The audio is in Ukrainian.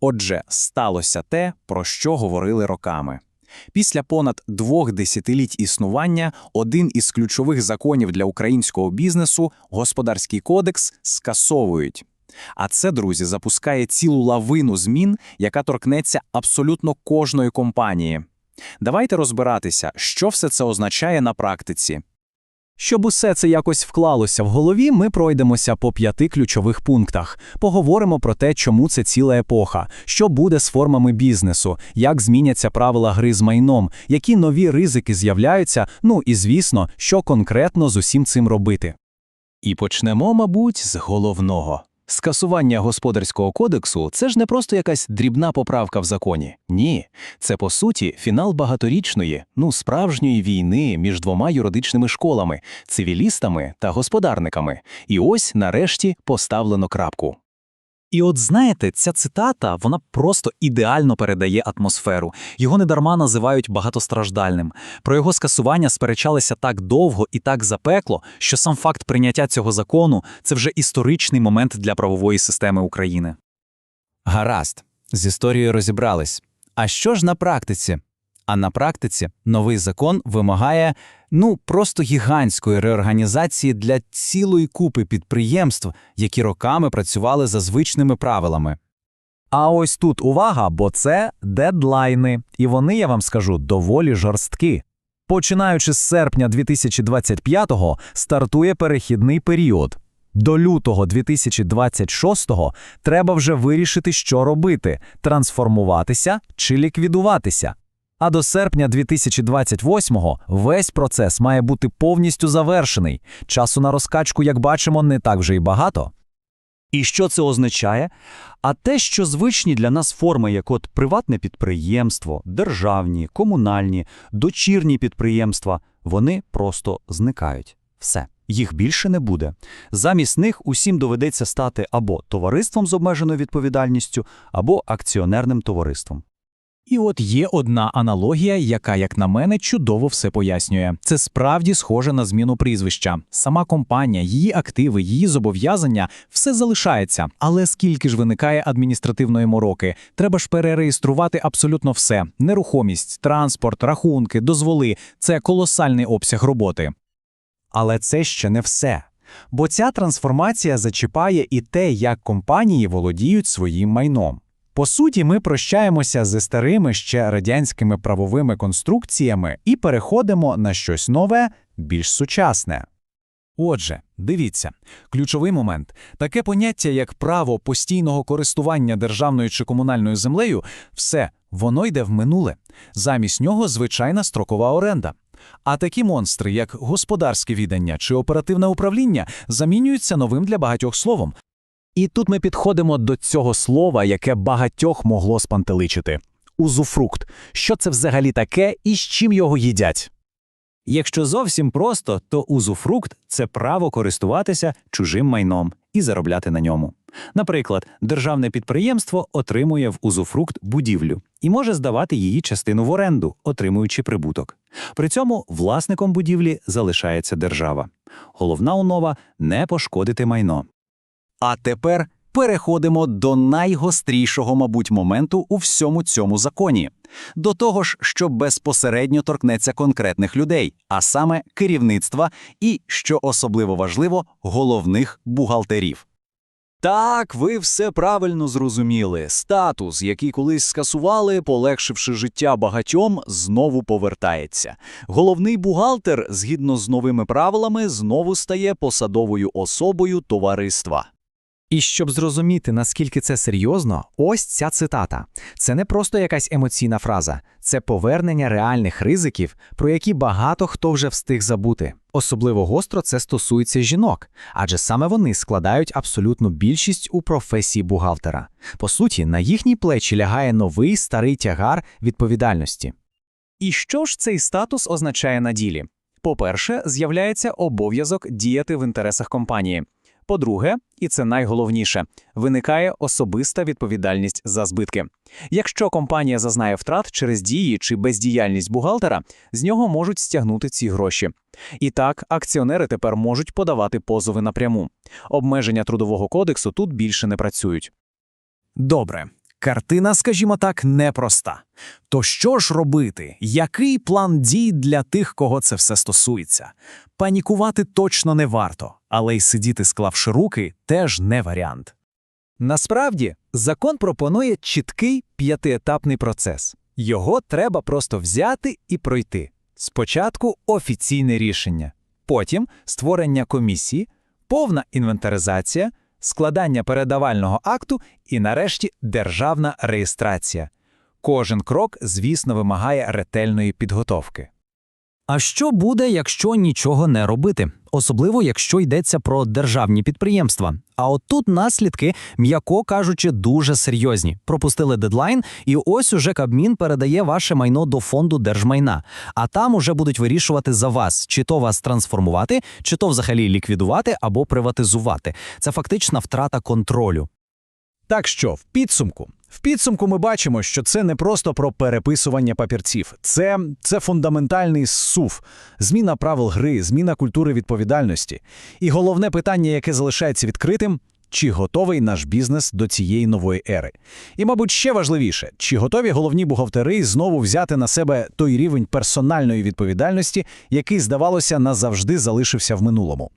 Отже, сталося те, про що говорили роками. Після понад двох десятиліть існування один із ключових законів для українського бізнесу господарський кодекс скасовують. А це, друзі, запускає цілу лавину змін, яка торкнеться абсолютно кожної компанії. Давайте розбиратися, що все це означає на практиці. Щоб усе це якось вклалося в голові, ми пройдемося по п'яти ключових пунктах. Поговоримо про те, чому це ціла епоха, що буде з формами бізнесу, як зміняться правила гри з майном, які нові ризики з'являються, ну і звісно, що конкретно з усім цим робити. І почнемо, мабуть, з головного. Скасування господарського кодексу це ж не просто якась дрібна поправка в законі. Ні, це по суті фінал багаторічної, ну справжньої війни між двома юридичними школами, цивілістами та господарниками. І ось нарешті поставлено крапку. І от знаєте, ця цитата вона просто ідеально передає атмосферу. Його недарма називають багатостраждальним. Про його скасування сперечалися так довго і так запекло, що сам факт прийняття цього закону це вже історичний момент для правової системи України. Гаразд, з історією розібрались. А що ж на практиці? А на практиці новий закон вимагає ну просто гігантської реорганізації для цілої купи підприємств, які роками працювали за звичними правилами. А ось тут увага, бо це дедлайни, і вони, я вам скажу, доволі жорсткі. Починаючи з серпня 2025-го стартує перехідний період. До лютого 2026-го треба вже вирішити, що робити – трансформуватися чи ліквідуватися. А до серпня 2028-го весь процес має бути повністю завершений. Часу на розкачку, як бачимо, не так вже й багато. І що це означає? А те, що звичні для нас форми, як от приватне підприємство, державні, комунальні, дочірні підприємства, вони просто зникають. Все. Їх більше не буде. Замість них усім доведеться стати або товариством з обмеженою відповідальністю, або акціонерним товариством. І от є одна аналогія, яка, як на мене, чудово все пояснює. Це справді схоже на зміну прізвища. Сама компанія, її активи, її зобов'язання все залишається. Але скільки ж виникає адміністративної мороки? Треба ж перереєструвати абсолютно все: нерухомість, транспорт, рахунки, дозволи це колосальний обсяг роботи. Але це ще не все. Бо ця трансформація зачіпає і те, як компанії володіють своїм майном. По суті, ми прощаємося зі старими ще радянськими правовими конструкціями і переходимо на щось нове, більш сучасне. Отже, дивіться, ключовий момент таке поняття, як право постійного користування державною чи комунальною землею, все воно йде в минуле. Замість нього звичайна строкова оренда. А такі монстри, як господарське віддання чи оперативне управління, замінюються новим для багатьох словом. І тут ми підходимо до цього слова, яке багатьох могло спантеличити узуфрукт. Що це взагалі таке і з чим його їдять? Якщо зовсім просто, то узуфрукт це право користуватися чужим майном і заробляти на ньому. Наприклад, державне підприємство отримує в узуфрукт будівлю і може здавати її частину в оренду, отримуючи прибуток. При цьому власником будівлі залишається держава. Головна умова не пошкодити майно. А тепер переходимо до найгострішого, мабуть, моменту у всьому цьому законі. До того ж, що безпосередньо торкнеться конкретних людей, а саме керівництва і, що особливо важливо, головних бухгалтерів. Так, ви все правильно зрозуміли. Статус, який колись скасували, полегшивши життя багатьом, знову повертається. Головний бухгалтер, згідно з новими правилами, знову стає посадовою особою товариства. І щоб зрозуміти, наскільки це серйозно, ось ця цитата. Це не просто якась емоційна фраза, це повернення реальних ризиків, про які багато хто вже встиг забути. Особливо гостро це стосується жінок, адже саме вони складають абсолютну більшість у професії бухгалтера. По суті, на їхній плечі лягає новий старий тягар відповідальності. І що ж цей статус означає на ділі? По-перше, з'являється обов'язок діяти в інтересах компанії. По-друге, і це найголовніше, виникає особиста відповідальність за збитки. Якщо компанія зазнає втрат через дії чи бездіяльність бухгалтера, з нього можуть стягнути ці гроші. І так, акціонери тепер можуть подавати позови напряму. Обмеження трудового кодексу тут більше не працюють. Добре. Картина, скажімо так, непроста. То що ж робити? Який план дій для тих, кого це все стосується? Панікувати точно не варто, але й сидіти, склавши руки, теж не варіант. Насправді, закон пропонує чіткий п'ятиетапний процес. Його треба просто взяти і пройти. Спочатку офіційне рішення, потім створення комісії, повна інвентаризація, складання передавального акту і, нарешті, державна реєстрація. Кожен крок, звісно, вимагає ретельної підготовки. А що буде, якщо нічого не робити? Особливо, якщо йдеться про державні підприємства. А от тут наслідки, м'яко кажучи, дуже серйозні. Пропустили дедлайн, і ось уже Кабмін передає ваше майно до фонду держмайна. А там уже будуть вирішувати за вас, чи то вас трансформувати, чи то взагалі ліквідувати або приватизувати. Це фактична втрата контролю. Так що, в підсумку? В підсумку ми бачимо, що це не просто про переписування папірців. Це, це фундаментальний сув, зміна правил гри, зміна культури відповідальності. І головне питання, яке залишається відкритим – чи готовий наш бізнес до цієї нової ери? І, мабуть, ще важливіше, чи готові головні бухгалтери знову взяти на себе той рівень персональної відповідальності, який, здавалося, назавжди залишився в минулому?